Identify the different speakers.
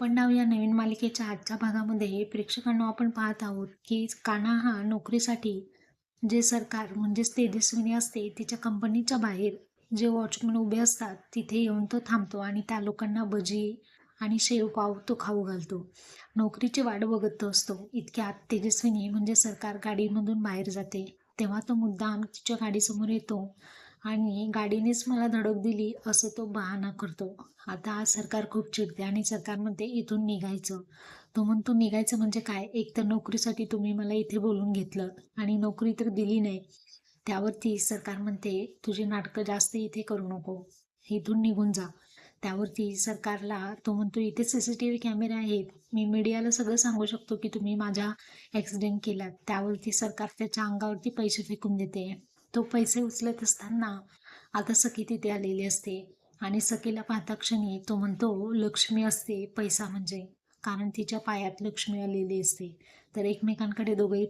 Speaker 1: पण नाव या नवीन मालिकेच्या आजच्या भागामध्ये प्रेक्षकांना आपण पाहत आहोत की कान्हा हा नोकरीसाठी जे सरकार म्हणजेच तेजस्विनी असते तिच्या कंपनीच्या बाहेर जे वॉचमन उभे असतात तिथे येऊन तो थांबतो आणि त्या लोकांना भजी आणि शेवपाव तो खाऊ घालतो. नोकरीची वाट बघत तो असतो. इतक्यात तेजस्विनी म्हणजे सरकार गाडीमधून बाहेर जाते. तेव्हा तो मुद्दाम तिच्या गाडीसमोर येतो. आणि गाडीनेच मला धडक दिली असं तो बहाणा करतो. आता सरकार खूप चिडते आणि सरकार म्हणते इथून निघायचं. तो म्हणतो निघायचं म्हणजे काय? एक तर नोकरीसाठी तुम्ही मला इथे बोलून घेतलं आणि नोकरी तर दिली नाही. त्यावरती सरकार म्हणते तुझी नाटकं जास्त इथे करू नको. इथून निघून जा. त्यावरती सरकारला तो म्हणतो इथे सी सी टी व्ही कॅमेरे आहेत. मी मीडियाला सगळं सांगू शकतो की तुम्ही माझा ॲक्सिडेंट केला त्यावरती सरकार त्याच्या अंगावरती पैसे फेकून देते. तो पैसे उचलत असताना आता सखी तिथे आलेली असते. आणि सखीला पाहता क्षणी तो म्हणतो लक्ष्मी असते पैसा म्हणजे. कारण तिच्या पायात लक्ष्मी आलेली असते. तर एकमेकांकडे दोघंही